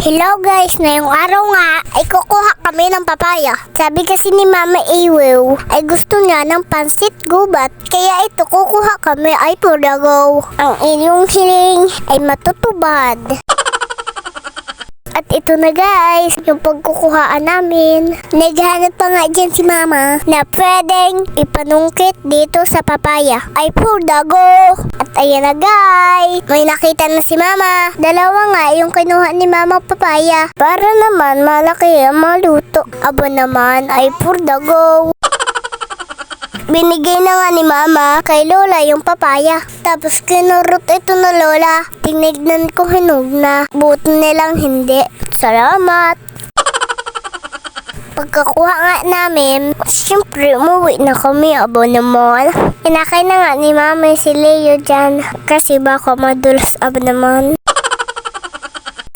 Hello guys, ngayong araw nga ay kukuha kami ng papaya. Sabi kasi ni Mama Ewew ay gusto niya ng pansit gubat. Kaya ito kukuha kami ay pudagaw. Ang inyong hiling ay matutubad. At ito na guys, yung pagkukuhaan namin. Naghanap pa nga dyan si mama na pwedeng ipanungkit dito sa papaya. Ay purdago! At ayan na guys, may nakita na si mama. Dalawa nga yung kinuha ni mama papaya. Para naman malaki ang maluto. Aba naman ay purdago. Binigay na nga ni Mama kay Lola yung papaya. Tapos kinurot ito na Lola. Tinignan ko hinog na. Buti nilang hindi. Salamat. Pagkakuha nga namin, siyempre umuwi na kami, abo naman. Inakay na nga ni Mama si Leo dyan. Kasi baka madulas, abo naman.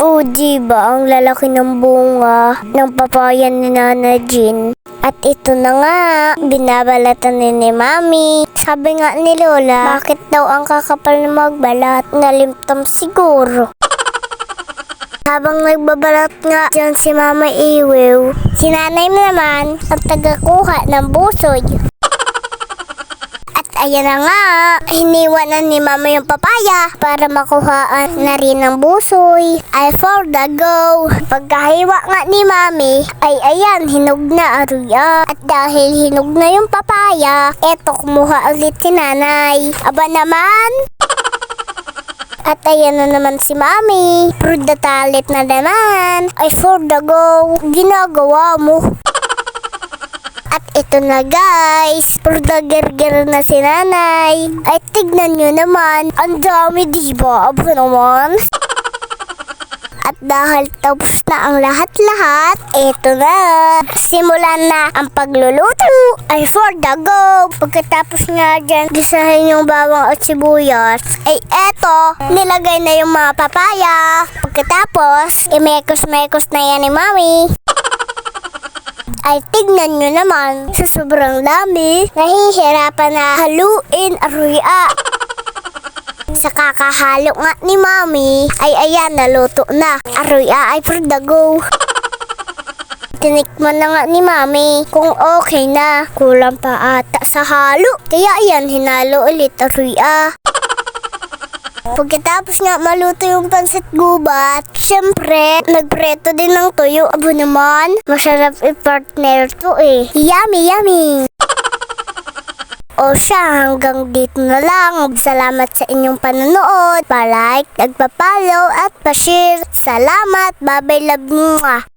Oh, di ba ang lalaki ng bunga ng papaya ni Nana Jean? At ito na nga, binabalatan ni, ni Mami. Sabi nga ni Lola, bakit daw ang kakapal na magbalat? Nalimtam siguro. Habang nagbabalat nga dyan si Mama Iwew, si Nanay naman ang tagakuha ng busoy. Ayan na nga, hiniwa na ni Mama yung papaya para makuhaan na rin ang busoy. Ay for the go. Pagkahiwa nga ni Mami, ay ayan, hinog na aruya. At dahil hinog na yung papaya, eto kumuha ulit si Nanay. Aba naman, at ayan na naman si Mami. Pruda talit na naman. Ay for the go. Ginagawa mo. At ito na guys, pruda gerger na si nanay. Ay tignan nyo naman, ang dami diba? Aba naman. At dahil tapos na ang lahat-lahat, eto na. Simulan na ang pagluluto. Ay for the go. Pagkatapos nga dyan, gisahin yung bawang at sibuyas. Ay eto, nilagay na yung mga papaya. Pagkatapos, imekos-mekos na yan ni mami. Ay tignan nyo naman, sa sobrang dami, nahihirapan na haluin aruya. Sa kakahalo nga ni Mami, ay ayan, naluto na. Aruya ay for the go. Tinikman na nga ni Mami kung okay na. Kulang pa ata sa halo. Kaya ayan, hinalo ulit aruya. Pagkatapos nga maluto yung pansit gubat, syempre, nagpreto din ng tuyo. Abo naman, masarap i-partner to eh. Yummy, yummy! O siya, hanggang dito na lang. Salamat sa inyong panonood. Pa-like, nagpa-follow at pa-share. Salamat. Bye-bye, love nyo.